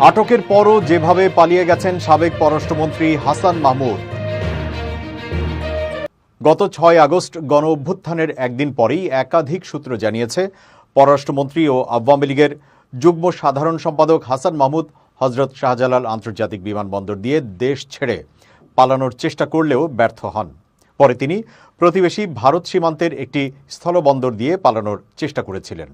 আটকের পরও যেভাবে পালিয়ে গেছেন সাবেক পররাষ্ট্রমন্ত্রী হাসান মাহমুদ। গত ছয় আগস্ট গণ অভ্যুত্থানের একদিন পরেই একাধিক সূত্র জানিয়েছে, পররাষ্ট্রমন্ত্রী ও আওয়ামী লীগের যুগ্ম সাধারণ সম্পাদক হাসান মাহমুদ হজরত শাহজালাল আন্তর্জাতিক বিমানবন্দর দিয়ে দেশ ছেড়ে পালানোর চেষ্টা করলেও ব্যর্থ হন। পরে তিনি প্রতিবেশী ভারত সীমান্তের একটি স্থলবন্দর দিয়ে পালানোর চেষ্টা করেছিলেন।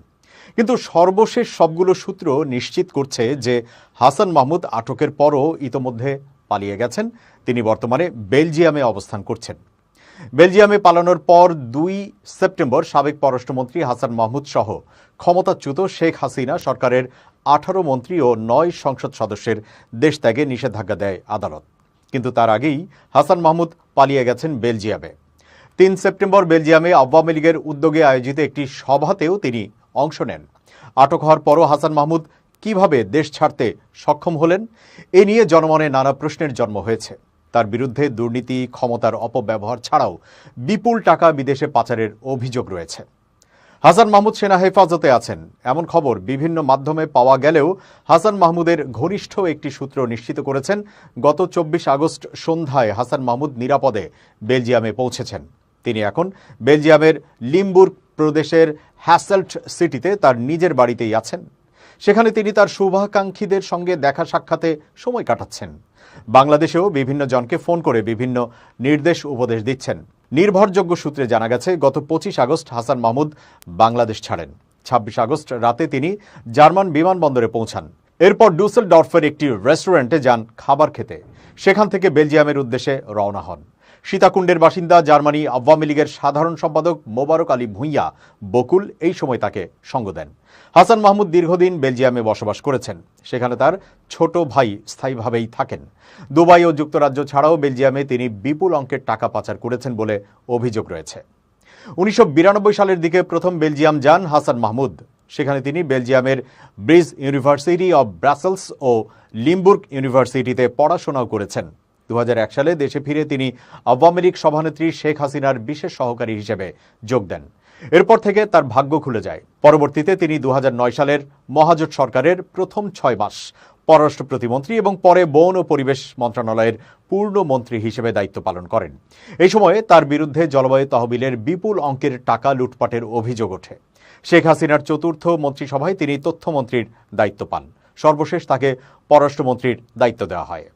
কিন্তু সর্বশেষ সবগুলো সূত্র নিশ্চিত করছে যে হাসান মাহমুদ আটকের পরও ইতোমধ্যে পালিয়ে গেছেন। তিনি বর্তমানে বেলজিয়ামে অবস্থান করছেন। বেলজিয়ামে পালানোর পর দুই সেপ্টেম্বর সাবেক পররাষ্ট্রমন্ত্রী হাসান মাহমুদ সহ ক্ষমতাচ্যুত শেখ হাসিনা সরকারের আঠারো মন্ত্রী ও নয় সংসদ সদস্যের দেশ ত্যাগে নিষেধাজ্ঞা দেয় আদালত। কিন্তু তার আগেই হাসান মাহমুদ পালিয়ে গেছেন বেলজিয়ামে। তিন সেপ্টেম্বর বেলজিয়ামে আওয়ামী লীগের উদ্যোগে আয়োজিত একটি সভাতেও তিনি অংশ নেন। আটক হওয়ার পরও হাসান মাহমুদ কীভাবে দেশ ছাড়তে সক্ষম হলেন, এ নিয়ে জনমনে নানা প্রশ্নের জন্ম হয়েছে। তার বিরুদ্ধে দুর্নীতি, ক্ষমতার অপব্যবহার ছাড়াও বিপুল টাকা বিদেশে পাচারের অভিযোগ রয়েছে। হাসান মাহমুদ সেনা হেফাজতে আছেন। এমন খবর বিভিন্ন মাধ্যমে পাওয়া গেলেও হাসান মাহমুদের ঘনিষ্ঠ একটি সূত্র নিশ্চিত করেছেন, গত চব্বিশ আগস্ট সন্ধ্যায় হাসান মাহমুদ নিরাপদে বেলজিয়ামে পৌঁছেছেন। তিনি এখন বেলজিয়ামের লিমবুর্গ প্রদেশের হ্যাসেল্ট সিটিতে তার নিজের বাড়িতেই আছেন। সেখানে তিনি তার শুভাকাঙ্ক্ষীদের সঙ্গে দেখা সাক্ষাতে সময় কাটাচ্ছেন। বাংলাদেশেও বিভিন্ন জনকে ফোন করে বিভিন্ন নির্দেশ উপদেশ দিচ্ছেন। নির্ভরযোগ্য সূত্রে জানা গেছে, গত পঁচিশ আগস্ট হাসান মাহমুদ বাংলাদেশ ছাড়েন। ছাব্বিশ আগস্ট রাতে তিনি জার্মান বিমানবন্দরে পৌঁছান। এরপর ডুসেল ডরফের একটি রেস্টুরেন্টে যান খাবার খেতে। সেখান থেকে বেলজিয়ামের উদ্দেশ্যে রওনা হন। সীতাকুণ্ডের বাসিন্দা জার্মানি আওয়ামী লীগের সাধারণ সম্পাদক মোবারক আলী ভূঁইয়া বকুল এই সময় তাকে সঙ্গ দেন। হাসান মাহমুদ দীর্ঘদিন বেলজিয়ামে বসবাস করেছেন। সেখানে তার ছোট ভাই স্থায়ীভাবেই থাকেন। দুবাই ও যুক্তরাজ্য ছাড়াও বেলজিয়ামে তিনি বিপুল অঙ্কের টাকা পাচার করেছেন বলে অভিযোগ রয়েছে। উনিশশো বিরানব্বই সালের দিকে প্রথম বেলজিয়াম যান হাসান মাহমুদ। সেখানে তিনি বেলজিয়ামের ব্রিজ ইউনিভার্সিটি অব ব্রাসেলস ও লিমবুর্গ ইউনিভার্সিটিতে পড়াশোনাও করেছেন। দু হাজার এক সালে দেশে ফিরে তিনি আওয়ামী লীগ সভানেত্রী শেখ হাসিনার বিশেষ সহকারী হিসেবে যোগ দেন। এরপর থেকে তার ভাগ্য খুলে যায়। পরবর্তীতে তিনি দু হাজার নয় সালের মহাজোট সরকারের প্রথম ছয় মাস পররাষ্ট্র প্রতিমন্ত্রী এবং পরে বন ও পরিবেশ মন্ত্রণালয়ের পূর্ণ মন্ত্রী হিসেবে দায়িত্ব পালন করেন। এই সময়ে তার বিরুদ্ধে জলবায়ু তহবিলের বিপুল অঙ্কের টাকা লুটপাটের অভিযোগ ওঠে। শেখ হাসিনার চতুর্থ মন্ত্রিসভায় তিনি তথ্যমন্ত্রীর দায়িত্ব পান। সর্বশেষ তাকে পররাষ্ট্রমন্ত্রীর দায়িত্ব দেওয়া হয়।